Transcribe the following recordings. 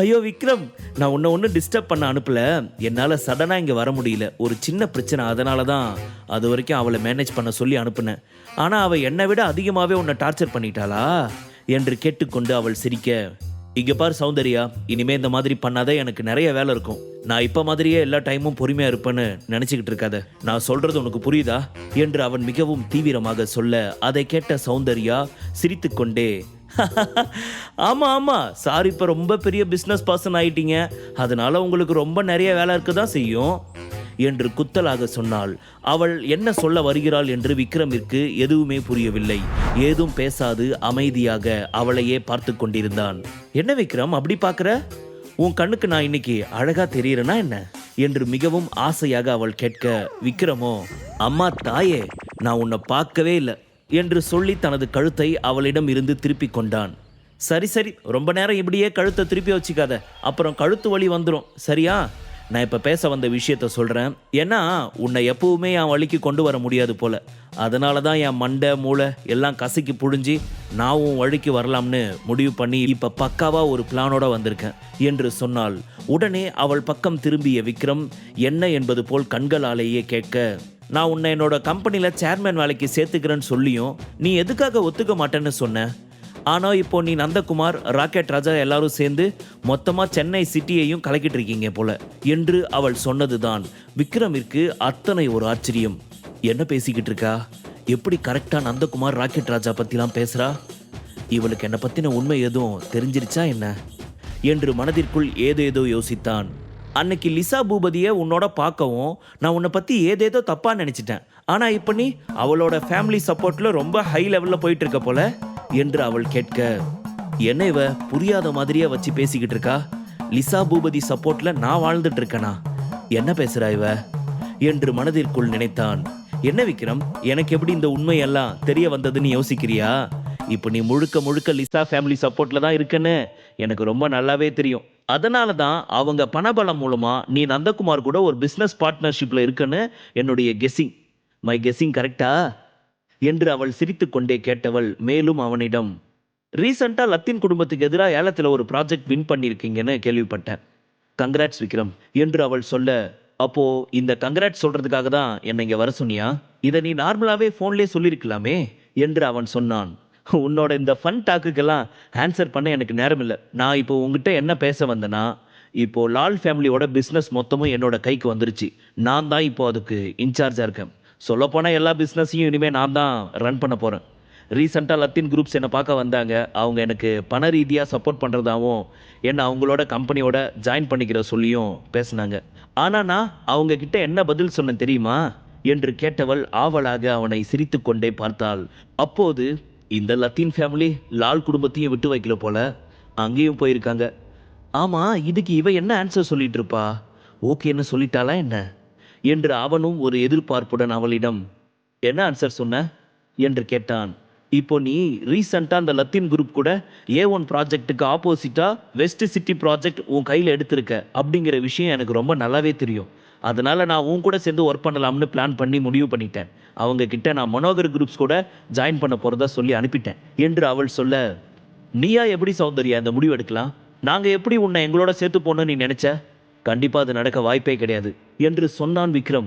ஐயோ விக்ரம் நான் உன்னை ஒன்றும் டிஸ்டர்ப் பண்ண அனுப்பல. என்னால் சடனாக இங்கே வர முடியல. ஒரு சின்ன பிரச்சனை. அதனால தான் அது வரைக்கும் அவளை மேனேஜ் பண்ண சொல்லி அனுப்புனேன். ஆனால் அவள் என்னை விட அதிகமாகவே உன்னை டார்ச்சர் பண்ணிட்டாளா? என்று கேட்டுக்கொண்டு அவள் சிரிக்க இங்கே பார் சௌந்தர்யா இனிமே இந்த மாதிரி பண்ணாத. எனக்கு நிறைய வேலை இருக்கும். நான் இப்போ மாதிரியே எல்லா டைமும் பொறுமையாக இருப்பேன்னு நினச்சிக்கிட்டு இருக்காத. நான் சொல்கிறது உனக்கு புரியுதா? என்று அவன் மிகவும் தீவிரமாக சொல்ல அதை கேட்ட சௌந்தர்யா சிரித்துக்கொண்டே ஆமாம் ஆமாம் சார் இப்போ ரொம்ப பெரிய பிஸ்னஸ் பர்சன் ஆயிட்டீங்க. அதனால உங்களுக்கு ரொம்ப நிறைய வேலை இருக்க தான் செய்யும். என்று குத்தலாக சொன்னாள். அவள் என்ன சொல்ல வருகிறாள் என்று விக்ரமிற்கு எதுவுமே புரியவில்லை. ஏதும் பேசாது அமைதியாக அவளையே பார்த்து கொண்டிருந்தான். என்ன விக்ரம் அப்படி பார்க்குற? உன் கண்ணுக்கு நான் இன்னைக்கு அழகா தெரியறனா என்ன? என்று மிகவும் ஆசையாக அவள் கேட்க விக்ரமோ அம்மா தாயே நான் உன்னை பார்க்கவே இல்லை. என்று சொல்லி தனது கழுத்தை அவளிடம் இருந்து திருப்பிக் கொண்டான். சரி சரி ரொம்ப நேரம் இப்படியே கழுத்தை திருப்பி வச்சுக்காத. அப்புறம் கழுத்து வலி வந்துடும் சரியா? நான் இப்போ பேச வந்த விஷயத்த சொல்கிறேன் ஏன்னா உன்னை எப்பவுமே என் வழிக்கு கொண்டு வர முடியாது போல. அதனால தான் என் மண்டை மூளை எல்லாம் கசக்கி புழிஞ்சி நான் உன் வழிக்கு வரலாம்னு முடிவு பண்ணி இப்போ பக்காவாக ஒரு பிளானோட வந்திருக்கேன் என்று சொன்னால் உடனே அவள் பக்கம் திரும்பிய விக்ரம் என்ன என்பது போல் கண்களாலேயே கேட்க நான் உன்னை என்னோட கம்பெனியில் சேர்மேன் வேலைக்கு சேர்த்துக்கிறேன்னு சொல்லியும் நீ எதுக்காக ஒத்துக்க மாட்டேன்னு சொன்ன? ஆனால் இப்போ நீ நந்தகுமார் ராக்கெட் ராஜா எல்லாரும் சேர்ந்து மொத்தமாக சென்னை சிட்டியையும் கலக்கிட்டு இருக்கீங்க போல என்று அவள் சொன்னதுதான். விக்ரமிற்கு அத்தனை ஒரு ஆச்சரியம். என்ன பேசிக்கிட்டு இருக்கா? எப்படி கரெக்டாக நந்தகுமார் ராக்கெட் ராஜா பற்றிலாம் பேசுகிறா இவளுக்கு என்னை பற்றின உண்மை எதுவும் தெரிஞ்சிருச்சா என்ன? என்று மனதிற்குள் ஏதேதோ யோசித்தான். அன்னைக்கு லிசா பூபதியை உன்னோட பார்க்கவும் நான் உன்னை பற்றி ஏதேதோ தப்பாக நினச்சிட்டேன். ஆனால் இப்போ நீ அவளோட ஃபேமிலி சப்போர்ட்டில் ரொம்ப ஹை லெவலில் போயிட்டு இருக்க போல என்று அவள் கேட்க என்ன இவ புரியாத மாதிரியே வச்சு பேசிக்கிட்டு இருக்கா? லிசா பூபதி சப்போர்ட்டில் நான் வாழ்ந்துட்டு இருக்கேனா? என்ன பேசுகிறா இவ? என்று மனதிற்குள் நினைத்தான். என்ன விக்ரம் எனக்கு எப்படி இந்த உண்மையெல்லாம் தெரிய வந்ததுன்னு யோசிக்கிறியா? இப்போ நீ முழுக்க முழுக்க லிசா ஃபேமிலி சப்போர்ட்டில் தான் இருக்கேன்னு எனக்கு ரொம்ப நல்லாவே தெரியும். அதனால தான் அவங்க பணபலம் மூலமாக நீ நந்தகுமார் கூட ஒரு பிஸ்னஸ் பார்ட்னர்ஷிப்பில் இருக்கன்னு என்னுடைய கெஸ்ஸிங் மை கெஸ்ஸிங் கரெக்டா என்று அவள் சிரித்துக்கொண்டே கேட்டவள் மேலும் அவனிடம் ரீசண்டாக லத்தின் குடும்பத்துக்கு எதிராக ஏலத்தில் ஒரு ப்ராஜெக்ட் வின் பண்ணியிருக்கீங்கன்னு கேள்விப்பட்டேன். கங்க்ராட்ஸ் விக்ரம் என்று அவள் சொல்ல அப்போ இந்த கங்க்ராட்ஸ் சொல்றதுக்காக தான் என்னை இங்கே வர சொன்னியா? இதை நீ நார்மலாகவே ஃபோன்லேயே சொல்லியிருக்கலாமே என்று அவன் சொன்னான். உன்னோட இந்த ஃபன் டாக்குக்கெல்லாம் ஆன்சர் பண்ண எனக்கு நேரம் இல்லை. நான் இப்போ உங்ககிட்ட என்ன பேச வந்தேன்னா இப்போ லால் ஃபேமிலியோட பிஸ்னஸ் மொத்தமும் என்னோட கைக்கு வந்துருச்சு. நான் தான் இப்போ அதுக்கு இன்சார்ஜாக இருக்கேன். சொல்லப்போனால் எல்லா பிஸ்னஸையும் இனிமேல் நான் தான் ரன் பண்ண போகிறேன் ரீசெண்டாக லத்தின் குரூப்ஸ் என்னை பார்க்க வந்தாங்க. அவங்க எனக்கு பண ரீதியாக சப்போர்ட் பண்ணுறதாவும் என்னை அவங்களோட கம்பெனியோட ஜாயின் பண்ணிக்கிற சொல்லியும் பேசினாங்க. ஆனால் நான் அவங்க கிட்ட என்ன பதில் சொன்னேன் தெரியுமா? என்று கேட்டவள் ஆவலாக அவனை சிரித்துக்கொண்டே பார்த்தாள். அப்போது இந்த லத்தீன் ஃபேமிலி லால் குடும்பத்தையும் விட்டு வைக்கல போல. அங்கேயும் போயிருக்காங்க. ஆமா இதுக்கு இவ என்ன ஆன்சர் சொல்லிட்டு இருப்பா ஓகேன்னு சொல்லிட்டாளா என்ன? என்று அவனும் ஒரு எதிர்பார்ப்புடன் அவளிடம் என்ன ஆன்சர் சொன்ன? என்று கேட்டான். இப்போ நீ ரீசெண்டாக அந்த லத்தீன் குரூப் கூட ஏ ஒன் ப்ராஜெக்ட்டுக்கு ஆப்போசிட்டாக வெஸ்ட் சிட்டி ப்ராஜெக்ட் உன் கையில் எடுத்திருக்க. அப்படிங்கிற விஷயம் எனக்கு ரொம்ப நல்லாவே தெரியும். அதனால நான் உன் கூட சேர்ந்து ஒர்க் பண்ணலாம்னு பிளான் பண்ணி முடிவு பண்ணிட்டேன். அவங்க கிட்ட நான் மனோகர் குரூப்ஸ் கூட ஜாயின் பண்ண போகிறதா சொல்லி அனுப்பிட்டேன். என்று அவள் சொல்ல நீயா எப்படி சௌந்தர்யா இந்த முடிவு எடுக்கலாம்? நாங்கள் எப்படி உன்னை எங்களோட சேர்த்து போகணும்னு நீ நினைச்ச? கண்டிப்பாக அது நடக்க வாய்ப்பே கிடையாது. என்று சொன்னான் விக்ரம்.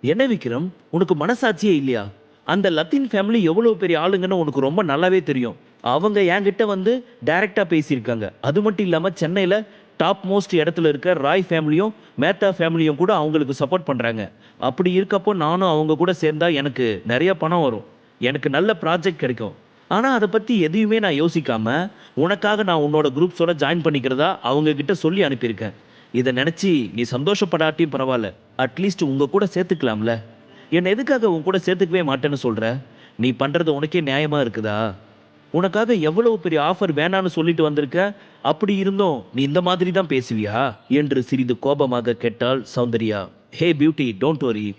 என்ன விக்ரம்? உனக்கு மனசாட்சியே இல்லையா? அந்த லத்தீன் ஃபேமிலி எவ்வளோ பெரிய ஆளுங்கன்னு உனக்கு ரொம்ப நல்லாவே தெரியும். அவங்க என்கிட்ட வந்து டைரெக்டாக பேசியிருக்காங்க. அது மட்டும் இல்லாமல் சென்னையில் டாப் மோஸ்ட் இடத்துல இருக்க ராய் ஃபேமிலியும் மேத்தா ஃபேமிலியும் கூட அவங்களுக்கு சப்போர்ட் பண்ணுறாங்க அப்படி இருக்கப்போ நானும் அவங்க கூட சேர்ந்தால் எனக்கு நிறைய பணம் வரும். எனக்கு நல்ல ப்ராஜெக்ட் கிடைக்கும். ஆனால் அதை பற்றி எதையுமே நான் யோசிக்காம உனக்காக நான் உன்னோட குரூப்ஸோட ஜாயின் பண்ணிக்கிறதா அவங்க கிட்ட சொல்லி அனுப்பியிருக்கேன். இதை நினச்சி நீ சந்தோஷப்படாட்டியும் பரவாயில்ல. அட்லீஸ்ட் உங்கள் கூட சேர்த்துக்கலாம்ல. என்னை எதுக்காக உன் கூட சேர்த்துக்கவே மாட்டேன்னு சொல்கிற நீ பண்ணுறது உனக்கே நியாயமாக இருக்குதா? உனக்காக எவ்வளவு பெரிய ஆஃபர் வேணான்னு சொல்லிட்டு வந்திருக்க? அப்படி இருந்தும். நீ இந்த மாதிரி தான் பேசுவியா? என்று சிறிது கோபமாக கேட்டாள் சௌந்தர்யா. ஹே பியூட்டி டோன்ட் வரி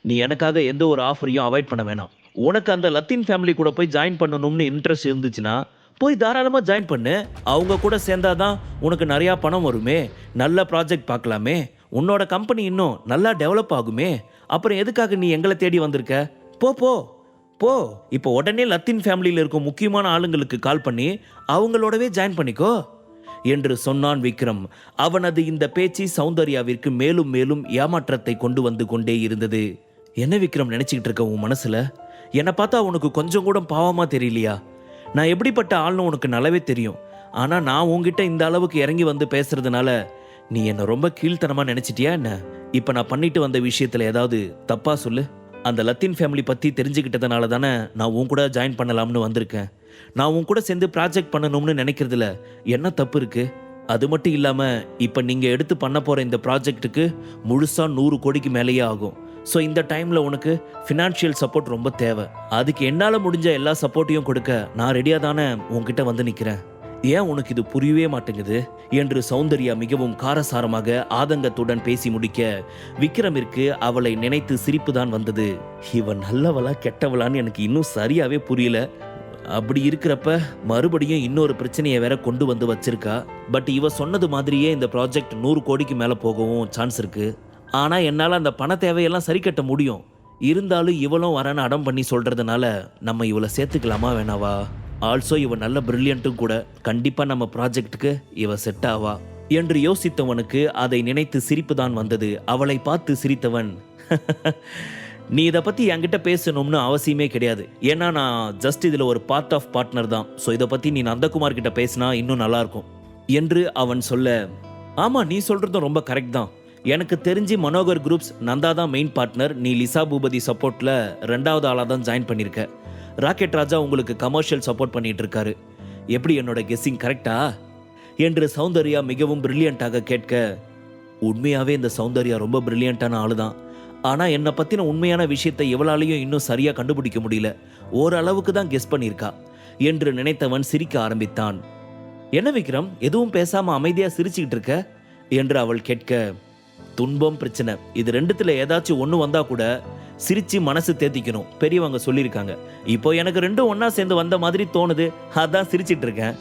நீ எனக்காக எந்த ஒரு ஆஃபரையும் அவாய்ட் பண்ண வேணாம். உனக்கு அந்த லத்தீன் ஃபேமிலி கூட போய் ஜாயின் பண்ணணும்னு இன்ட்ரெஸ்ட் இருந்துச்சுன்னா போய் தாராளமாக ஜாயின் பண்ணு. அவங்க கூட சேர்ந்தாதான் உனக்கு நிறையா பணம் வருமே. நல்ல ப்ராஜெக்ட் பார்க்கலாமே. உன்னோட கம்பெனி இன்னும் நல்லா டெவலப் ஆகுமே. அப்புறம் எதுக்காக நீ எங்களை தேடி வந்திருக்க? போ போ. போ. இப்போ உடனே லத்தீன் ஃபேமிலியில் இருக்கும் முக்கியமான ஆளுங்களுக்கு கால் பண்ணி அவங்களோடவே ஜாயின் பண்ணிக்கோ. என்று சொன்னான் விக்ரம். அவனது இந்த பேச்சு சௌந்தர்யாவிற்கு மேலும் மேலும் ஏமாற்றத்தை கொண்டு வந்து கொண்டே இருந்தது. என்ன விக்ரம் நினைச்சுக்கிட்டு இருக்க உன் மனசுல? என்னை பார்த்தா உனக்கு கொஞ்சம் கூட பாவமா தெரியலையா? நான் எப்படிப்பட்ட ஆள்னு உனக்கு நல்லாவே தெரியும். ஆனா நான் உன்கிட்ட இந்த அளவுக்கு இறங்கி வந்து பேசுறதுனால நீ என்னை ரொம்ப கீழ்த்தனமா நினைச்சிட்டியா என்ன? இப்ப நான் பண்ணிட்டு வந்த விஷயத்துல ஏதாவது தப்பா சொல்லு. அந்த லத்தீன் ஃபேமிலி பற்றி தெரிஞ்சுக்கிட்டதுனால தானே நான் உன் கூட ஜாயின் பண்ணலாம்னு வந்திருக்கேன். நான் உன் கூட சேர்ந்து ப்ராஜெக்ட் பண்ணணும்னு நினைக்கிறதுல என்ன தப்பு இருக்கு? அது மட்டும் இல்லாமல் இப்போ நீங்கள் எடுத்து பண்ண போகிற இந்த ப்ராஜெக்ட்டுக்கு முழுசாக நூறு கோடிக்கு மேலேயே ஆகும். ஸோ இந்த டைமில் உனக்கு ஃபினான்ஷியல் சப்போர்ட் ரொம்ப தேவை. அதுக்கு என்னால் முடிஞ்ச எல்லா சப்போர்ட்டையும் கொடுக்க நான் ரெடியாக தானே உங்ககிட்ட வந்து நிற்கிறேன் ஏன் உனக்கு இது புரியவே மாட்டேங்குது? என்று சௌந்தர்யா மிகவும் காரசாரமாக ஆதங்கத்துடன் பேசி முடிக்க விக்ரமிற்கு அவளை நினைத்து சிரிப்பு தான் வந்தது. இவன் நல்லவளா கெட்டவளான்னு எனக்கு இன்னும் சரியாவே புரியல. அப்படி இருக்கிறப்ப மறுபடியும் இன்னொரு பிரச்சனையை வேற கொண்டு வந்து வச்சிருக்கா. பட் இவ சொன்னது மாதிரியே இந்த ப்ராஜெக்ட் நூறு கோடிக்கு மேலே போகவும் சான்ஸ் இருக்கு. ஆனா என்னால் அந்த பண தேவையெல்லாம் சரி கட்ட முடியும். இருந்தாலும் இவளும் வரேன்னு அடம் பண்ணி சொல்றதுனால நம்ம இவளை சேர்த்துக்கலாமா வேணாவா? ஆல்சோ இவன் நல்ல பிரில்லியண்ட்டும் கூட. கண்டிப்பாக நம்ம ப்ராஜெக்ட்டுக்கு இவ செட் ஆவா. என்று யோசித்தவனுக்கு அதை நினைத்து சிரிப்பு தான் வந்தது. அவளை பார்த்து சிரித்தவன் நீ இதை பற்றி என்கிட்ட பேசணும்னு அவசியமே கிடையாது. ஏன்னா நான் ஜஸ்ட் இதில் ஒரு பார்ட் ஆஃப் பார்ட்னர் தான். ஸோ இதை பற்றி நீ நந்தகுமார் கிட்ட பேசினா இன்னும் நல்லாயிருக்கும் என்று அவன் சொல்ல ஆமாம் நீ சொல்கிறதும் ரொம்ப கரெக்ட் தான். எனக்கு தெரிஞ்சு மனோகர் குரூப்ஸ் நந்தா தான் மெயின் பார்ட்னர் நீ லிசா பூபதி சப்போர்ட்டில் ரெண்டாவது ஆளாக தான் ஜாயின் பண்ணியிருக்க ராக்கெட் ராஜா உங்களுக்கு கமர்ஷியல் சப்போர்ட் பண்ணிட்டு இருக்காரு எப்படி என்னோட கெஸ்ஸிங் கரெக்டா என்று சௌந்தர்யா மிகவும் பிரில்லியண்டாக கேட்க உண்மையாவே இந்த சௌந்தர்யா ரொம்ப பிரில்லியண்டான ஆளு தான் ஆனால் என்னை பற்றின உண்மையான விஷயத்தை எவளாலையும் இன்னும் சரியாக கண்டுபிடிக்க முடியல. ஓரளவுக்கு தான் கெஸ் பண்ணியிருக்கா என்று நினைத்தவன் சிரிக்க ஆரம்பித்தான். என்ன விக்ரம் எதுவும் பேசாமல் அமைதியாக சிரிச்சுக்கிட்டு இருக்க? என்று அவள் கேட்க துன்பம் பிரச்சனை. இது ரெண்டுத்தில் ஏதாச்சும் ஒன்று வந்தால் கூட சிரித்து மனசு தேத்திக்கணும். பெரியவங்க சொல்லியிருக்காங்க. இப்போ எனக்கு ரெண்டும் ஒன்றா சேர்ந்து வந்த மாதிரி தோணுது. அதான் சிரிச்சிட்டு இருக்கேன்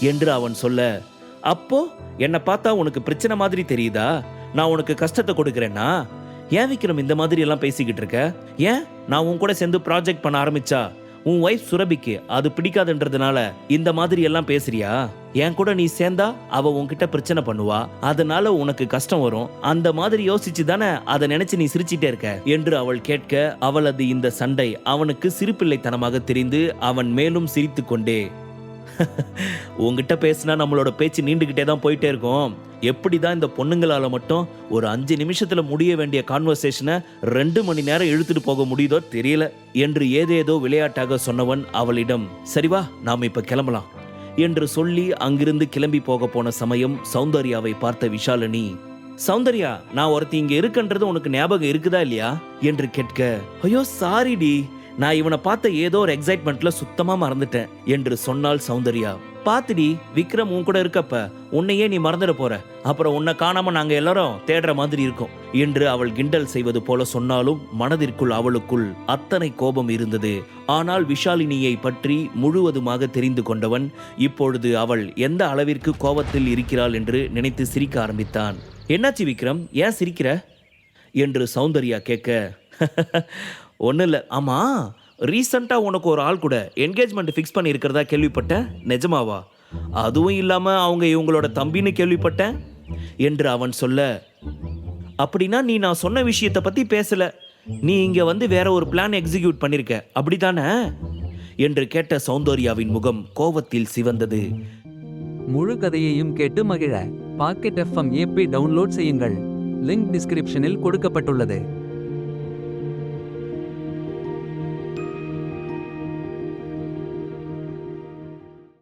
என்று அவன் சொல்ல அப்போ என்னை பார்த்தா உனக்கு பிரச்சனை மாதிரி தெரியுதா? நான் உனக்கு கஷ்டத்தை கொடுக்குறேன்னா? ஏன் விக்ரம் இந்த மாதிரி எல்லாம் பேசிக்கிட்டு இருக்க? ஏன்? நான் உன் கூட சேர்ந்து ப்ராஜெக்ட் பண்ண ஆரம்பிச்சா? உன் ஒய்ஃப் சுரபிக்கு அது பிடிக்காதுன்றதுனால இந்த மாதிரி எல்லாம் பேசுறியா? என் கூட நீ சேர்ந்தா அவ உன்கிட்ட பிரச்சனை பண்ணுவா. அதனால உனக்கு கஷ்டம் வரும். அந்த மாதிரி யோசிச்சு தானே அதை நினைச்சு நீ சிரிச்சிட்டே இருக்க? என்று அவள் கேட்க அவளது இந்த சண்டை அவனுக்கு சிரிப்பிள்ளைத்தனமாக தெரிந்து அவன் மேலும் சிரித்து கொண்டே உங்ககிட்ட பேசினா நம்மளோட பேச்சு நீண்டுகிட்டே தான் போயிட்டே இருக்கும். எப்படி தான் இந்த பொண்ணுங்களால் மட்டும் ஒரு அஞ்சு நிமிஷத்தில் முடிய வேண்டிய கான்வர்சேஷனை ரெண்டு மணி நேரம் இழுத்துட்டு போக முடியுதோ தெரியல என்று ஏதேதோ விளையாட்டாக சொன்னவன் அவளிடம் சரிவா நாம் இப்போ கிளம்பலாம். என்று சொல்லி அங்கிருந்து கிளம்பி போக போன சமயம் சௌந்தர்யாவை பார்த்த விஷாலினி சௌந்தர்யா நான் ஒருத்தி இங்க இருக்குன்றது உனக்கு ஞாபகம் இருக்குதா இல்லையா? என்று கேட்க ஐயோ சாரிடி நான் இவனை பார்த்த ஏதோ ஒரு எக்ஸைட்மெண்ட்ல சுத்தமா மறந்துட்டேன் என்று சொன்னாள் சௌந்தர்யா. பாத்துடி விக்ரம் உன் கூட இருக்கப்ப உன்னையே நீ மறந்துட போற. அப்புறம் உன்னை காணாம நாங்க எல்லாரும் தேடுற மாதிரி இருக்கும் என்று அவள் கிண்டல் செய்வது போல சொன்னாலும் மனதிற்குள் அவளுக்குள் அத்தனை கோபம் இருந்தது. ஆனால் விஷாலினியை பற்றி முழுவதுமாக தெரிந்து கொண்டவன் இப்பொழுது அவள் எந்த அளவிற்கு கோபத்தில் இருக்கிறாள் என்று நினைத்து சிரிக்க ஆரம்பித்தான். என்னாச்சு விக்ரம்? ஏன் சிரிக்கிற? என்று சௌந்தர்யா கேட்க ஒன்றும் இல்லை. ஆமாம் ரீசண்டாக உனக்கு ஒரு ஆள் கூட என்கேஜ்மெண்ட் ஃபிக்ஸ் பண்ணியிருக்கிறதா கேள்விப்பட்டேன்? நிஜமாவா? அதுவும் இல்லாமல் அவங்க இவங்களோட தம்பின்னு கேள்விப்பட்டேன். என்று அவன் சொல்ல அப்படின்னா நீ நான் சொன்ன விஷயத்தை பற்றி பேசல. நீ இங்கே வந்து வேற ஒரு பிளான் எக்ஸிக்யூட் பண்ணியிருக்க அப்படிதானே என்று கேட்ட சௌந்தர்யாவின் முகம் கோபத்தில் சிவந்தது. முழு கதையையும் கேட்டு மகிழ. பாக்கெட் எஃப்எம் ஏபி டவுன்லோட் செய்யுங்கள். லிங்க் டிஸ்கிரிப்ஷனில் கொடுக்கப்பட்டுள்ளது.